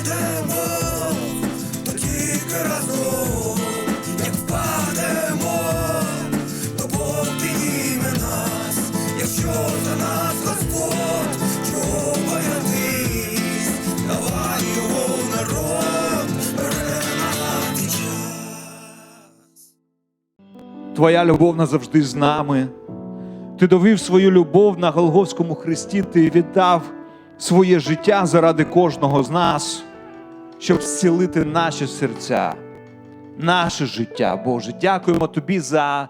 йдемо, то тільки разом, як впадемо, то Бог підніме нас, якщо за нас Господь, чого боятись, давай його народ, перемагати час. Твоя любов назавжди з нами. Ти довів свою любов на Голгофському хресті, ти віддав своє життя заради кожного з нас, щоб зцілити наші серця, наше життя, Боже. Дякуємо Тобі за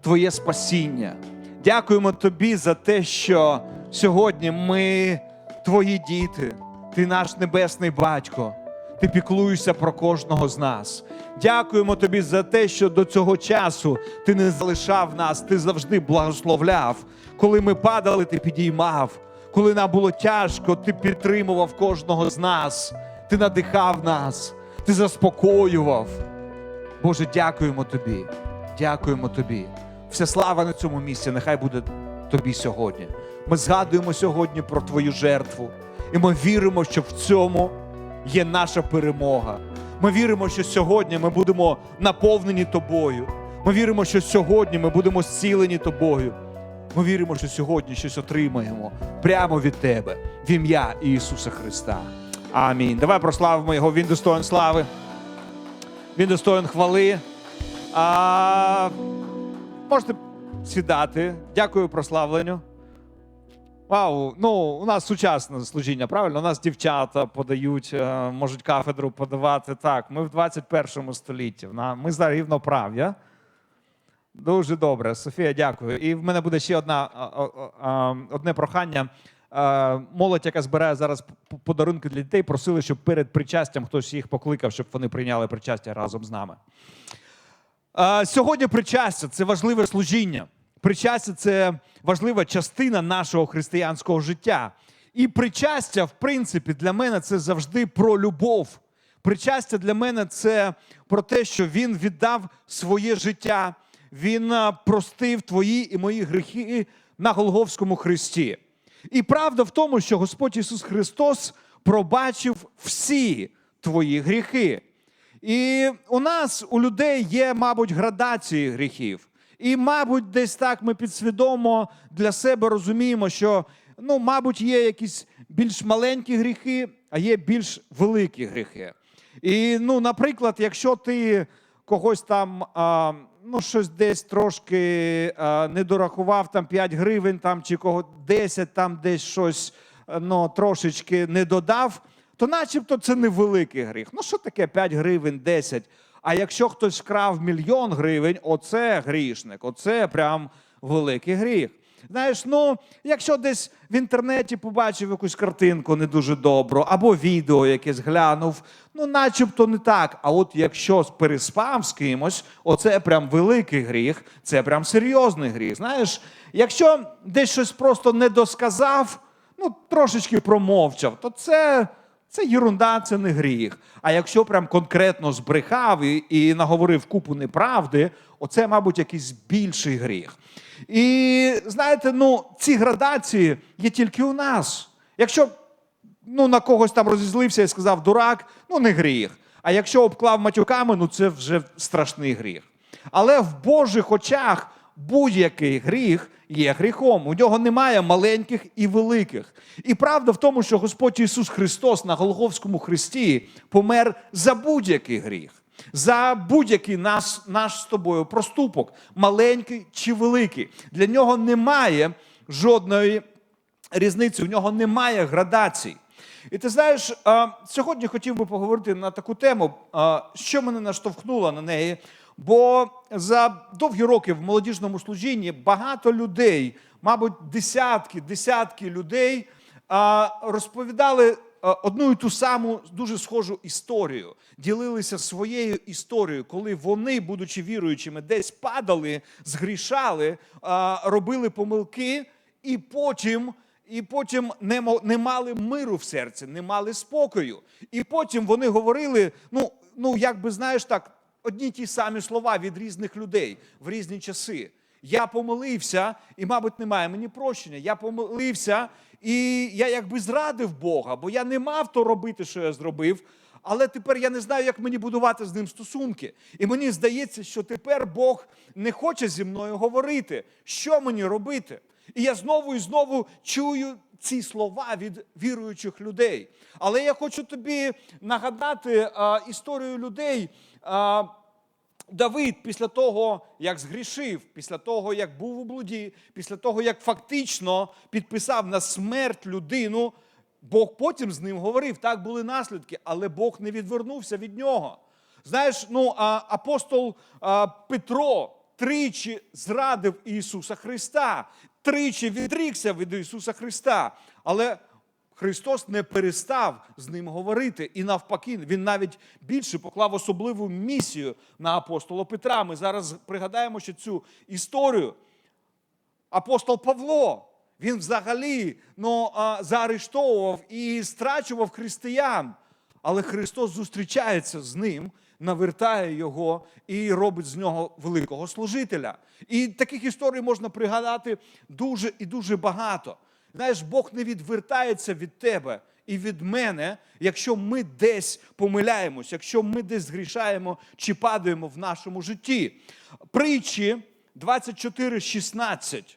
Твоє спасіння. Дякуємо Тобі за те, що сьогодні ми Твої діти, Ти наш небесний батько. Ти піклуєшся про кожного з нас. Дякуємо тобі за те, що до цього часу ти не залишав нас, ти завжди благословляв. Коли ми падали, ти підіймав. Коли нам було тяжко, ти підтримував кожного з нас, ти надихав нас, ти заспокоював. Боже, дякуємо тобі. Дякуємо тобі. Вся слава на цьому місці, нехай буде тобі сьогодні. Ми згадуємо сьогодні про твою жертву, і ми віримо, що в цьому є наша перемога. Ми віримо, що сьогодні ми будемо наповнені тобою. Ми віримо, що сьогодні ми будемо зцілені тобою. Ми віримо, що сьогодні щось отримаємо прямо від тебе в ім'я Ісуса Христа. Амінь. Давай прославимо Його. Він достоин слави. Він достоин хвали. А, можете сідати. Дякую прославленню. Вау, ну у нас сучасне служіння, правильно? У нас дівчата подають, е, можуть кафедру подавати. Так, ми в 21 столітті. Ми за рівноправ'я. Дуже добре, Софія, дякую. І в мене буде ще одна, одне прохання. Молодь, яка збирає зараз подарунки для дітей, просили, щоб перед причастям хтось їх покликав, щоб вони прийняли причастя разом з нами. Сьогодні причастя це важливе служіння. Причастя це важлива частина нашого християнського життя. І причастя, в принципі, для мене це завжди про любов. Причастя для мене це про те, що він віддав своє життя, він простив твої і мої гріхи на Голговському хресті. І правда в тому, що Господь Ісус Христос пробачив всі твої гріхи. І у нас, у людей, є, мабуть, градації гріхів. І, мабуть, десь так ми підсвідомо для себе розуміємо, що, ну, мабуть, є якісь більш маленькі гріхи, а є більш великі гріхи. І, ну, наприклад, якщо ти когось там, а, ну, щось десь трошки а, не дорахував, там 5 гривень, там, чи кого 10, там десь щось е, ну, трошечки не додав, то начебто це невеликий гріх. Ну, що таке 5 гривень, 10? А якщо хтось вкрав мільйон гривень, оце грішник, оце прям великий гріх. Знаєш, ну, якщо десь в інтернеті побачив якусь картинку не дуже добру, або відео якесь глянув, ну, начебто не так. А от якщо переспав з кимось, оце прям великий гріх, це прям серйозний гріх. Знаєш, якщо десь щось просто не досказав, ну, трошечки промовчав, то це. Це єрунда, це не гріх. А якщо прям конкретно збрехав і, і наговорив купу неправди, оце, мабуть, якийсь більший гріх. І знаєте, ну, ці градації є тільки у нас. Якщо ну, на когось там розізлився і сказав дурак, ну не гріх. А якщо обклав матюками, ну це вже страшний гріх. Але в Божих очах будь-який гріх є гріхом. У нього немає маленьких і великих. І правда в тому, що Господь Ісус Христос на Голговському хресті помер за будь-який гріх, за будь-який наш, наш з тобою проступок, маленький чи великий. Для нього немає жодної різниці, у нього немає градацій. І ти знаєш, сьогодні хотів би поговорити на таку тему, що мене наштовхнуло на неї. Бо за довгі роки в молодіжному служінні багато людей, мабуть, десятки, десятки людей розповідали одну і ту саму дуже схожу історію, ділилися своєю історією, коли вони, будучи віруючими, десь падали, згрішали, робили помилки, і потім і потім не, не мали миру в серці, не мали спокою. І потім вони говорили: ну, ну як би знаєш так, одні ті самі слова від різних людей в різні часи. Я помилився, і, мабуть, немає мені прощення. Я помилився, і я якби зрадив Бога, бо я не мав то робити, що я зробив. Але тепер я не знаю, як мені будувати з ним стосунки. І мені здається, що тепер Бог не хоче зі мною говорити, що мені робити. І я знову і знову чую ці слова від віруючих людей. Але я хочу тобі нагадати а, історію людей. А, Давид після того, як згрішив, після того, як був у блуді, після того, як фактично підписав на смерть людину, Бог потім з ним говорив, так були наслідки, але Бог не відвернувся від нього. Знаєш, ну апостол Петро тричі зрадив Ісуса Христа, тричі відрікся від Ісуса Христа. Але Христос не перестав з ним говорити, і навпаки, він навіть більше поклав особливу місію на апостола Петра. Ми зараз пригадаємо, що цю історію апостол Павло. Він взагалі ну, заарештовував і страчував християн. Але Христос зустрічається з ним, навертає його і робить з нього великого служителя. І таких історій можна пригадати дуже і дуже багато. Знаєш, Бог не відвертається від тебе і від мене, якщо ми десь помиляємось, якщо ми десь згрішаємо чи падаємо в нашому житті. Притчі 24.16.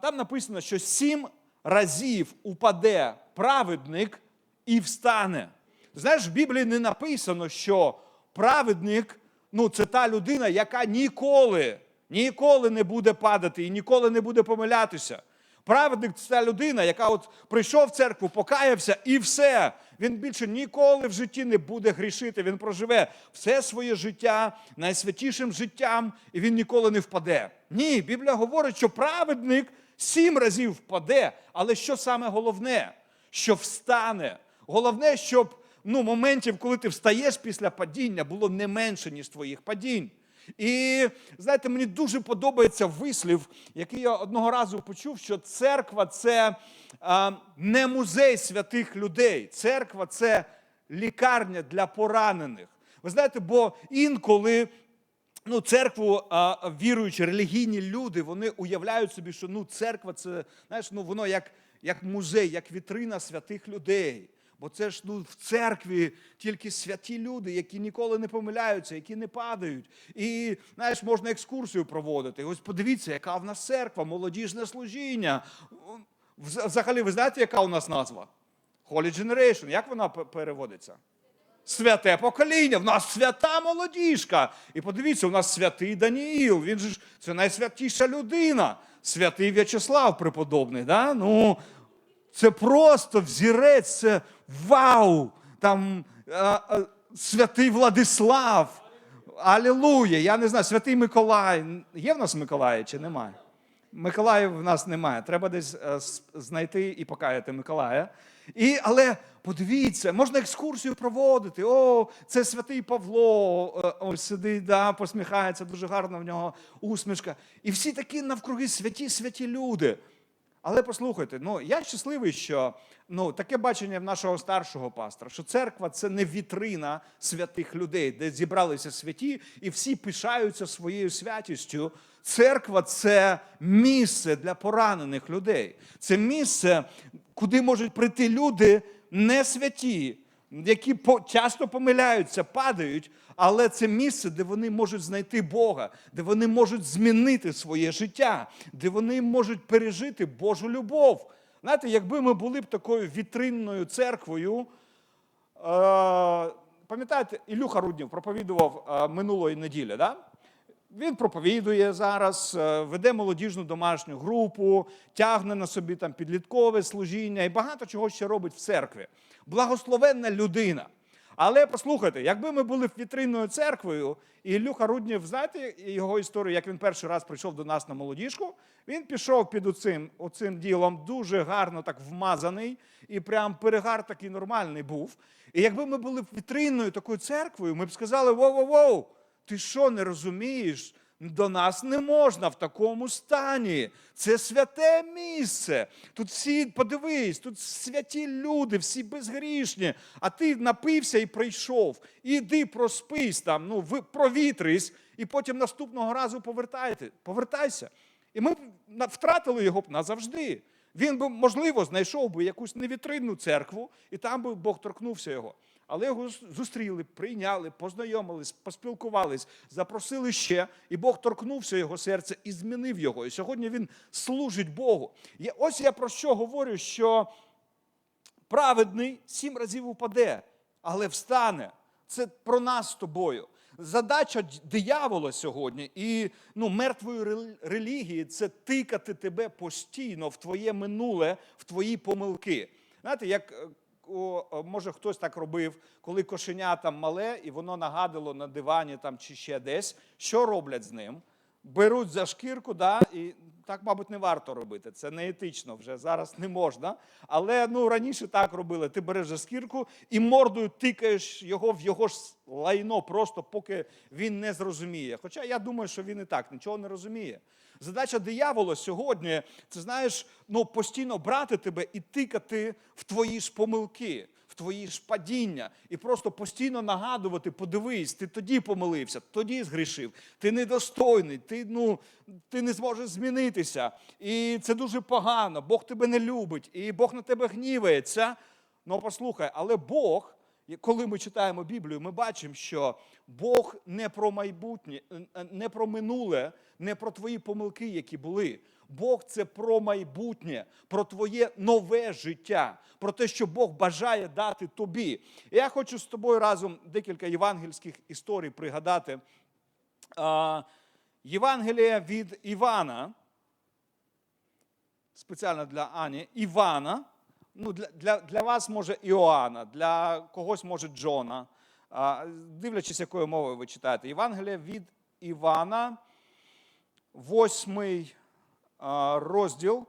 Там написано, що сім разів упаде праведник і встане. Знаєш, в Біблії не написано, що праведник ну, це та людина, яка ніколи, ніколи не буде падати і ніколи не буде помилятися. Праведник це людина, яка от прийшов в церкву, покаявся і все. Він більше ніколи в житті не буде грішити. Він проживе все своє життя найсвятішим життям, і він ніколи не впаде. Ні, Біблія говорить, що праведник сім разів впаде, але що саме головне? Що встане. Головне, щоб ну, моментів, коли ти встаєш після падіння, було не менше, ніж твоїх падінь. І знаєте, мені дуже подобається вислів, який я одного разу почув, що церква це не музей святих людей. Церква це лікарня для поранених. Ви знаєте, бо інколи ну, церкву а, віруючі релігійні люди, вони уявляють собі, що ну, церква це знаєш, ну, воно як, як музей, як вітрина святих людей. Бо це ж ну, в церкві тільки святі люди, які ніколи не помиляються, які не падають. І знаєш, можна екскурсію проводити. Ось подивіться, яка в нас церква, молодіжне служіння. Взагалі, ви знаєте, яка у нас назва? Holy Generation. Як вона переводиться? Святе покоління, в нас свята молодіжка. І подивіться, у нас святий Даніїл. Він же ж це найсвятіша людина. Святий В'ячеслав преподобний. Да? Ну, це просто взірець, це вау! Там а, а, святий Владислав. Алілуя! Я не знаю, святий Миколай. Є в нас Миколая чи немає? Миколаїв в нас немає. Треба десь е, знайти і покаяти Миколая. І, але подивіться, можна екскурсію проводити. О, це святий Павло. е, Ось сидить, да, посміхається, дуже гарна в нього усмішка. І всі такі навкруги святі, святі люди. Але послухайте, ну я щасливий, що ну таке бачення в нашого старшого пастора, що церква це не вітрина святих людей, де зібралися святі, і всі пишаються своєю святістю. Церква це місце для поранених людей. Це місце, куди можуть прийти люди не святі, які часто помиляються, падають, але це місце, де вони можуть знайти Бога, де вони можуть змінити своє життя, де вони можуть пережити Божу любов. Знаєте, якби ми були б такою вітринною церквою, е, пам'ятаєте, Ілюха Руднів проповідував е, минулої неділі, да? Він проповідує зараз, е, веде молодіжну домашню групу, тягне на собі там підліткове служіння і багато чого ще робить в церкві. Благословенна людина. Але послухайте, якби ми були вітринною церквою, і Ілюха Руднєв, знаєте його історію, як він перший раз прийшов до нас на молодіжку, він пішов під оцим, оцим ділом, дуже гарно так вмазаний, і прям перегар такий нормальний був. І якби ми були вітринною такою церквою, ми б сказали: воу-воу-воу, ти що не розумієш? До нас не можна в такому стані. Це святе місце. Тут всі, подивись, тут святі люди, всі безгрішні. А ти напився і прийшов. Іди проспись там, ну, провітрись, і потім наступного разу повертайся. І ми б втратили його б назавжди. Він би, можливо, знайшов би якусь невітринну церкву, і там би Бог торкнувся його. Але його зустріли, прийняли, познайомились, поспілкувались, запросили ще, і Бог торкнувся його серце і змінив його. І сьогодні він служить Богу. Я- Ось я про що говорю, що праведний сім разів упаде, але встане. Це про нас з тобою. Задача диявола сьогодні і ну, мертвої релігії це тикати тебе постійно в твоє минуле, в твої помилки. Знаєте, як е, може хтось так робив, коли кошеня там мале, і воно нагадало на дивані там чи ще десь, що роблять з ним? Беруть за шкірку, да, і так, мабуть, не варто робити. Це не етично вже зараз не можна. Але ну раніше так робили. Ти береш за шкірку і мордою тикаєш його в його ж лайно, просто поки він не зрозуміє. Хоча я думаю, що він і так нічого не розуміє. Задача диявола сьогодні це знаєш, ну постійно брати тебе і тикати в твої ж помилки в твої ж падіння і просто постійно нагадувати, подивись, ти тоді помилився, тоді згрішив, ти недостойний, ти, ну, ти не зможеш змінитися. І це дуже погано. Бог тебе не любить, і Бог на тебе гнівається. Ну, послухай, але Бог, коли ми читаємо Біблію, ми бачимо, що Бог не про майбутнє, е, не про минуле, не про твої помилки, які були. Бог це про майбутнє, про твоє нове життя, про те, що Бог бажає дати тобі. Я хочу з тобою разом декілька євангельських історій пригадати. Євангелія від Івана, спеціально для Ані, Івана. Ну, для, для, для вас може Іоанна, для когось може Джона. А, дивлячись, якою мовою ви читаєте. Євангелія від Івана, восьмий розділ.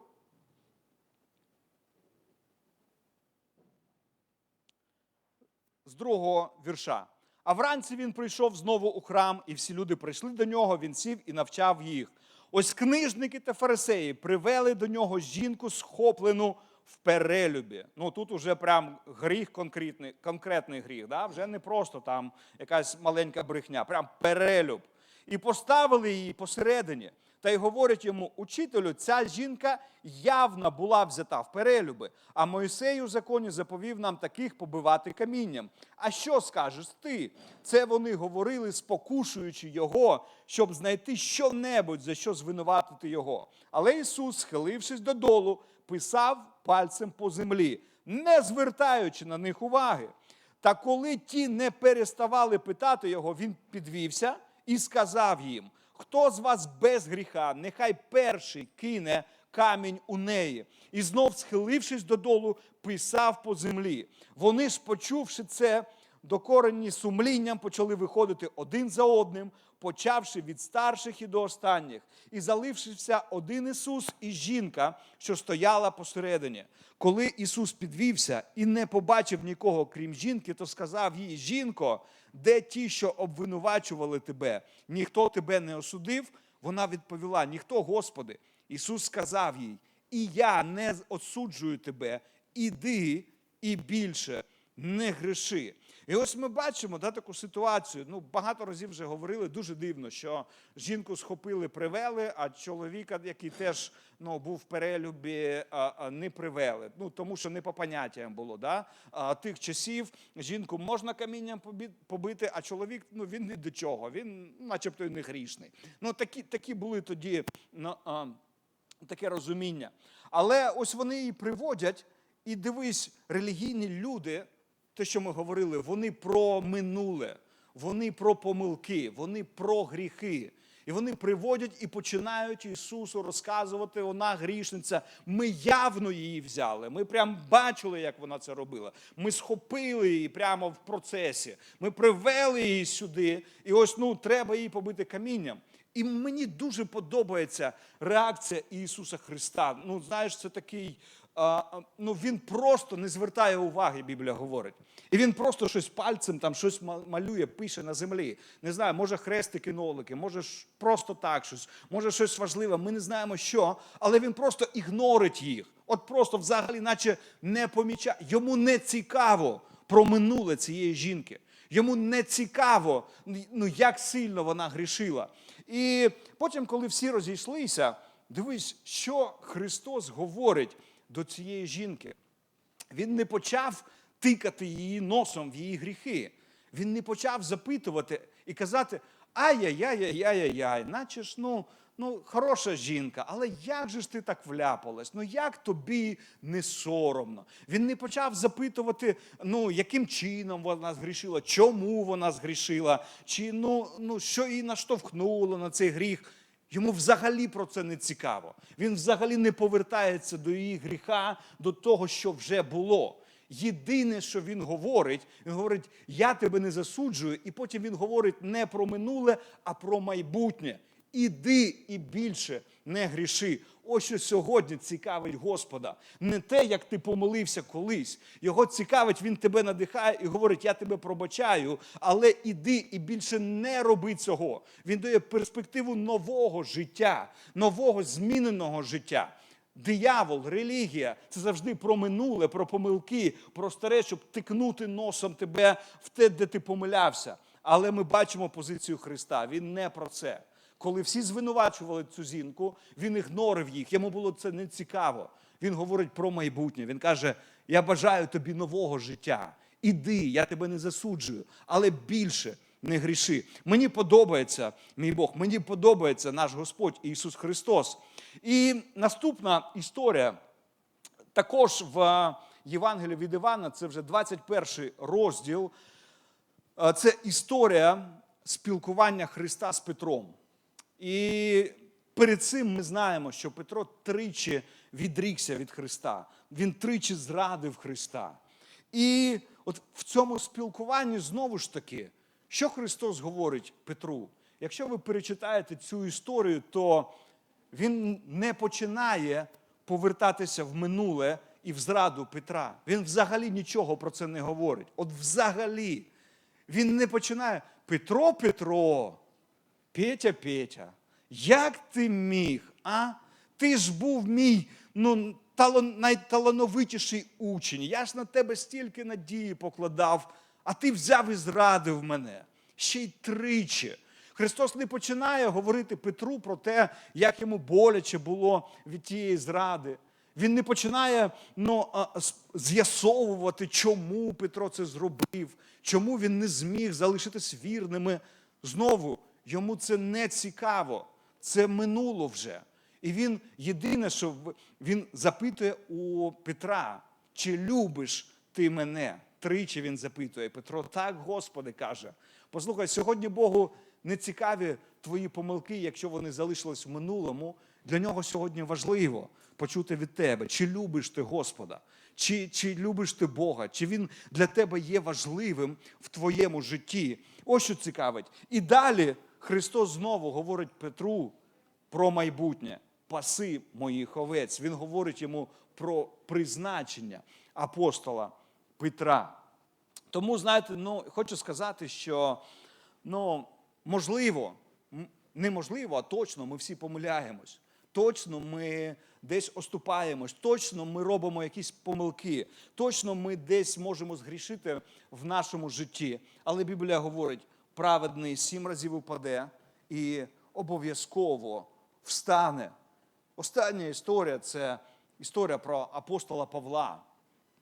З другого вірша. А вранці він прийшов знову у храм, і всі люди прийшли до нього, він сів і навчав їх. Ось книжники та фарисеї привели до нього жінку, схоплену в перелюбі. Ну тут уже прям гріх конкретний, конкретний гріх, да? вже не просто там якась маленька брехня, прям перелюб. І поставили її посередині. Та й говорять йому, учителю, ця жінка явно була взята в перелюби, а Мойсей у законі заповів нам таких побивати камінням. А що скажеш ти? Це вони говорили, спокушуючи його, щоб знайти що-небудь, за що звинуватити його. Але Ісус, схилившись додолу, писав пальцем по землі, не звертаючи на них уваги. Та коли ті не переставали питати його, він підвівся і сказав їм: Хто з вас без гріха, нехай перший кине камінь у неї. І знов, схилившись додолу, писав по землі. Вони ж, почувши це, докорені сумлінням почали виходити один за одним, почавши від старших і до останніх, і залившися один Ісус і жінка, що стояла посередині. Коли Ісус підвівся і не побачив нікого, крім жінки, то сказав їй: Жінко, де ті, що обвинувачували тебе? Ніхто тебе не осудив? Вона відповіла: Ніхто, Господи. Ісус сказав їй: І я не осуджую тебе, іди і більше не греши. І ось ми бачимо да, таку ситуацію. Ну, багато разів вже говорили, дуже дивно, що жінку схопили, привели, а чоловіка, який теж ну, був в перелюбі, не привели. Ну, тому що не по поняттям було. Да? А, тих часів жінку можна камінням побити, а чоловік ну, він ні до чого, він начебто і не грішний. Ну, такі, такі були тоді. Ну, таке розуміння. Але ось вони її приводять, і дивись, релігійні люди, те, що ми говорили, вони про минуле, вони про помилки, вони про гріхи. І вони приводять і починають Ісусу розказувати, вона грішниця. Ми явно її взяли. Ми прям бачили, як вона це робила. Ми схопили її прямо в процесі. Ми привели її сюди, і ось ну треба її побити камінням. І мені дуже подобається реакція Ісуса Христа. Ну, знаєш, це такий. Ну, він просто не звертає уваги, Біблія говорить. І він просто щось пальцем там щось малює, пише на землі. Не знаю, може хрестики нолики, може просто так щось, може щось важливе. Ми не знаємо що, але він просто ігнорить їх. От просто взагалі, наче не помічає. Йому не цікаво про минуле цієї жінки. Йому не цікаво, ну, як сильно вона грішила. І потім, коли всі розійшлися, дивись, що Христос говорить до цієї жінки. Він не почав тикати її носом в її гріхи. Він не почав запитувати і казати: ай-яй-яй-яй-яй-яй, наче ж ну, ну, хороша жінка, але як же ж ти так вляпалась? Ну як тобі не соромно? Він не почав запитувати, ну, яким чином вона згрішила, чому вона згрішила, чи ну, ну, що її наштовхнуло на цей гріх. Йому взагалі про це не цікаво. Він взагалі не повертається до її гріха, до того, що вже було. Єдине, що він говорить, він говорить: я тебе не засуджую, і потім він говорить не про минуле, а про майбутнє. Іди і більше не гріши. Ось що сьогодні цікавить Господа. Не те, як ти помилився колись. Його цікавить, він тебе надихає і говорить: Я тебе пробачаю, але іди і більше не роби цього. Він дає перспективу нового життя, нового зміненого життя. Диявол, релігія це завжди про минуле, про помилки, про старе, щоб тикнути носом тебе в те, де ти помилявся. Але ми бачимо позицію Христа. Він не про це. Коли всі звинувачували цю жінку, він ігнорив їх. Йому було це не цікаво. Він говорить про майбутнє. Він каже: Я бажаю тобі нового життя. Іди, я тебе не засуджую, але більше не гріши. Мені подобається, мій Бог, мені подобається наш Господь Ісус Христос. І наступна історія також в Євангелії від Івана, це вже 21 розділ. Е, Це історія спілкування Христа з Петром. І перед цим ми знаємо, що Петро тричі відрікся від Христа. Він тричі зрадив Христа. І от в цьому спілкуванні знову ж таки, що Христос говорить Петру? Якщо ви перечитаєте цю історію, то він не починає повертатися в минуле і в зраду Петра. Він взагалі нічого про це не говорить. От взагалі. Він не починає Петро, Петро, Петя, Петя, як ти міг? а? Ти ж був мій ну, талан, найталановитіший учень. Я ж на тебе стільки надії покладав, а ти взяв і зрадив мене. Ще й тричі. Христос не починає говорити Петру про те, як йому боляче було від тієї зради. Він не починає ну, з'ясовувати, чому Петро це зробив, чому він не зміг залишитись вірними. Знову йому це не цікаво, це минуло вже. І він єдине, що він запитує у Петра, чи любиш ти мене? Тричі він запитує. Петро, так, Господи, каже. Послухай, сьогодні Богу не цікаві твої помилки, якщо вони залишились в минулому. Для нього сьогодні важливо почути від тебе, чи любиш ти Господа, чи, чи любиш ти Бога, чи Він для тебе є важливим в твоєму житті. Ось що цікавить. І далі Христос знову говорить Петру про майбутнє. Паси моїх овець. Він говорить йому про призначення апостола Петра. Тому, знаєте, ну, хочу сказати, що ну, можливо, неможливо, а точно ми всі помиляємось. Точно ми десь оступаємось, точно ми робимо якісь помилки, точно ми десь можемо згрішити в нашому житті. Але Біблія говорить, праведний сім разів упаде і обов'язково встане. Остання історія це історія про апостола Павла.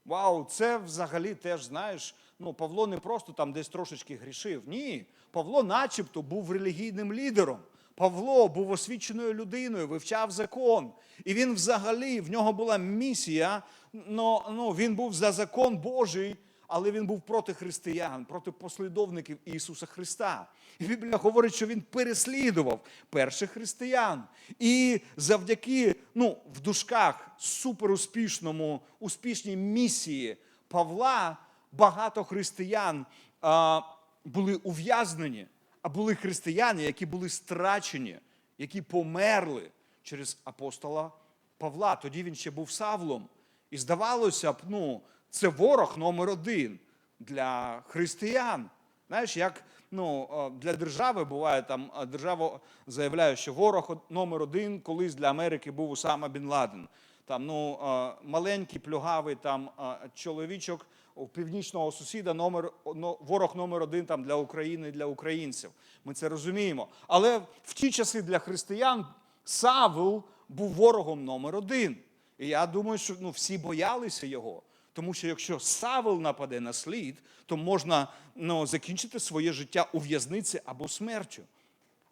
Вау, це взагалі теж знаєш. Ну, Павло не просто там десь трошечки грішив. Ні, Павло, начебто, був релігійним лідером. Павло був освіченою людиною, вивчав закон. І він взагалі в нього була місія. Ну, ну, він був за закон Божий, але він був проти християн, проти послідовників Ісуса Христа. І Біблія говорить, що він переслідував перших християн. І завдяки, ну, в дужках, суперуспішному, успішній місії Павла багато християн а, були ув'язнені, а були християни, які були страчені, які померли через апостола Павла. Тоді він ще був Савлом. І здавалося б, ну, це ворог номер один для християн. Знаєш, як ну, е, для держави буває там, е, держава заявляє, що ворог номер один колись для Америки був Усама Бін Ладен. Там, ну, е, маленький, плюгавий там, чоловічок у північного сусіда, номер, но- ворог номер один там, для України, для українців. Ми це розуміємо. Але в ті часи для християн Савл був ворогом номер один. І я думаю, що ну, всі боялися його. Тому що якщо Савел нападе на слід, то можна ну, закінчити своє життя у в'язниці або смертю.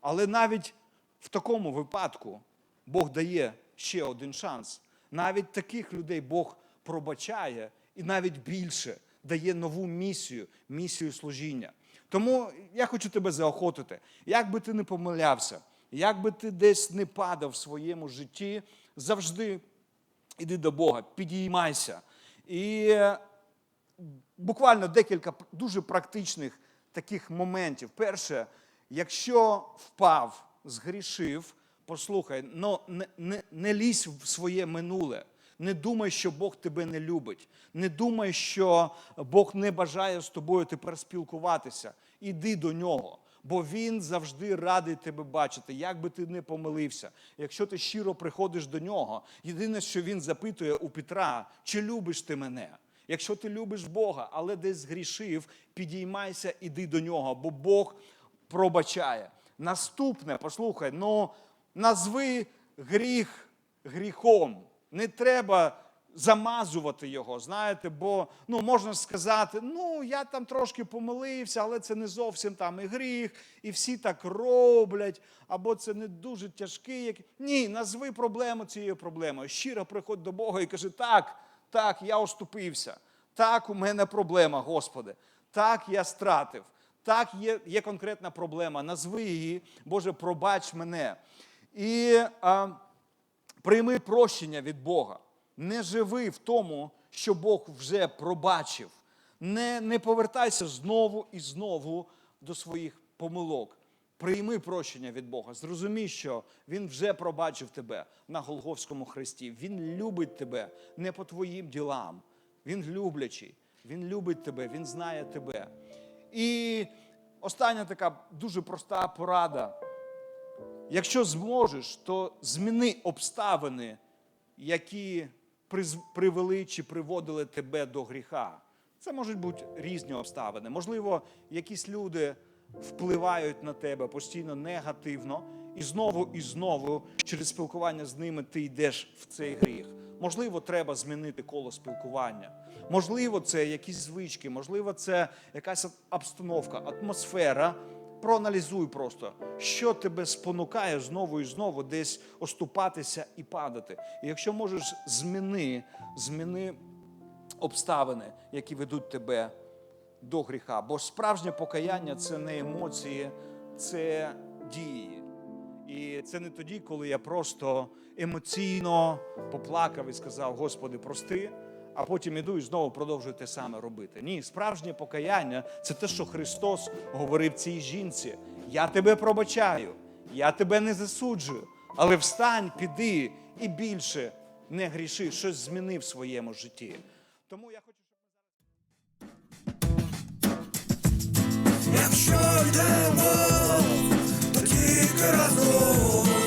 Але навіть в такому випадку Бог дає ще один шанс. Навіть таких людей Бог пробачає і навіть більше дає нову місію, місію служіння. Тому я хочу тебе заохотити, як би ти не помилявся, як би ти десь не падав в своєму житті, завжди іди до Бога, підіймайся. І е, буквально декілька дуже практичних таких моментів. Перше, якщо впав, згрішив, послухай, но не, не, не лізь в своє минуле. Не думай, що Бог тебе не любить. Не думай, що Бог не бажає з тобою тепер спілкуватися. Іди до нього. Бо він завжди радий тебе бачити, як би ти не помилився. Якщо ти щиро приходиш до нього, єдине, що він запитує у Петра, чи любиш ти мене? Якщо ти любиш Бога, але десь згрішив, підіймайся, іди до нього, бо Бог пробачає. Наступне, послухай, ну назви гріх гріхом. Не треба замазувати його, знаєте, бо ну, можна сказати, ну я там трошки помилився, але це не зовсім там і гріх, і всі так роблять, або це не дуже тяжкий. Як... Ні, назви проблему цією проблемою. Щиро приходь до Бога і кажи, так, так, я оступився. Так, у мене проблема, Господи. Так, я стратив. Так, є, є конкретна проблема. Назви її, Боже, пробач мене. І а, прийми прощення від Бога. Не живи в тому, що Бог вже пробачив. Не, не повертайся знову і знову до своїх помилок. Прийми прощення від Бога. Зрозумій, що Він вже пробачив тебе на Голговському хресті. Він любить тебе не по твоїм ділам. Він люблячий, Він любить тебе, Він знає тебе. І остання така дуже проста порада. Якщо зможеш, то зміни обставини, які привели чи приводили тебе до гріха. Це можуть бути різні обставини. Можливо, якісь люди впливають на тебе постійно негативно, і знову і знову через спілкування з ними ти йдеш в цей гріх. Можливо, треба змінити коло спілкування. Можливо, це якісь звички, можливо, це якась обстановка, атмосфера. Проаналізуй просто, що тебе спонукає знову і знову десь оступатися і падати. І якщо можеш, зміни, зміни обставини, які ведуть тебе до гріха. Бо справжнє покаяння це не емоції, це дії. І це не тоді, коли я просто емоційно поплакав і сказав: Господи, прости, а потім іду і знову продовжую те саме робити. Ні, справжнє покаяння це те, що Христос говорив цій жінці. Я тебе пробачаю, я тебе не засуджую, але встань, піди і більше не гріши, щось зміни в своєму житті. Тому я хочу, щоб Якщо йдемо, то тільки разом,